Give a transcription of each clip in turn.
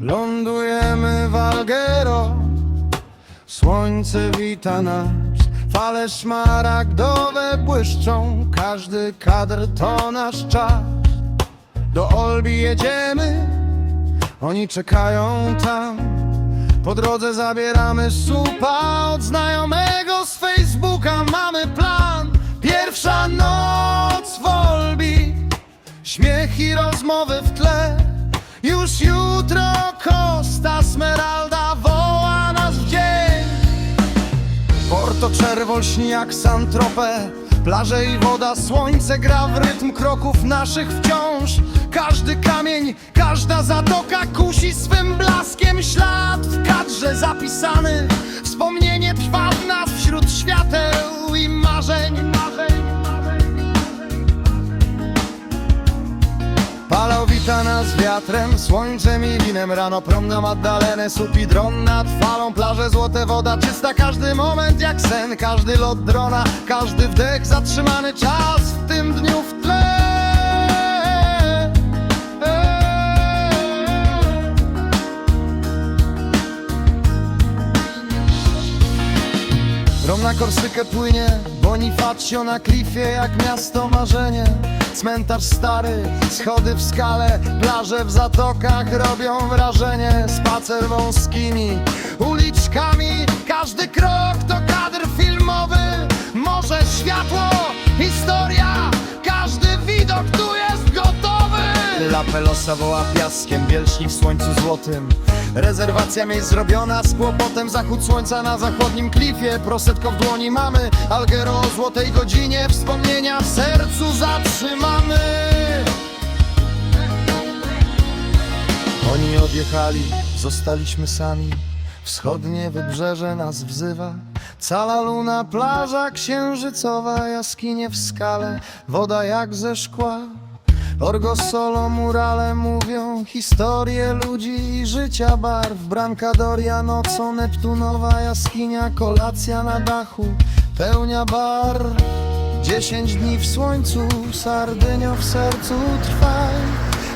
Lądujemy w Algero. Słońce wita nas Fale szmaragdowe błyszczą. Każdy kadr to nasz czas. Do Olbi jedziemy Oni czekają tam. Po drodze zabieramy supa Od znajomego z Facebooka. Mamy plan. Pierwsza noc w Olbi. Śmiech i rozmowy w tle. Już jutro Porto Czerwol śni jak Santropę Plaże i woda, słońce gra w rytm kroków naszych wciąż. Każdy kamień, każda zatoka kusi swym blaskiem. Ślad w kadrze zapisany wita nas wiatrem, słońcem i winem. Rano prom na Magdalenę, supi dron nad falą. Plaże, złote woda, czysta. Każdy moment jak sen Każdy lot drona, każdy wdech Zatrzymany czas w tym na Korsykę płynie, Bonifacio na klifie jak miasto marzenie. Cmentarz stary, schody w skale, plaże w zatokach robią wrażenie. Spacer wąskimi uliczkami, każdy krok to kadr filmowy. Morze, światło, historia, każdy widok tu jest gotowy. La Pelosa woła piaskiem, Bielśni w słońcu złotym Rezerwacja miejsc zrobiona z kłopotem. Zachód słońca na zachodnim klifie. Prosetko w dłoni mamy. Algero o złotej godzinie. Wspomnienia w sercu zatrzymamy. Oni odjechali, zostaliśmy sami. Wschodnie wybrzeże nas wzywa. Cala luna, plaża księżycowa Jaskinie w skale, woda jak ze szkła Orgo solo murale mówią Historie ludzi i życia barw. Brankadoria nocą Neptunowa jaskinia Kolacja na dachu Pełnia bar. Dziesięć dni w słońcu Sardynio w sercu trwaj.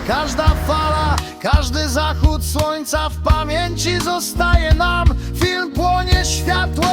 Każda fala, każdy zachód słońca W pamięci zostaje nam. Film płonie światłem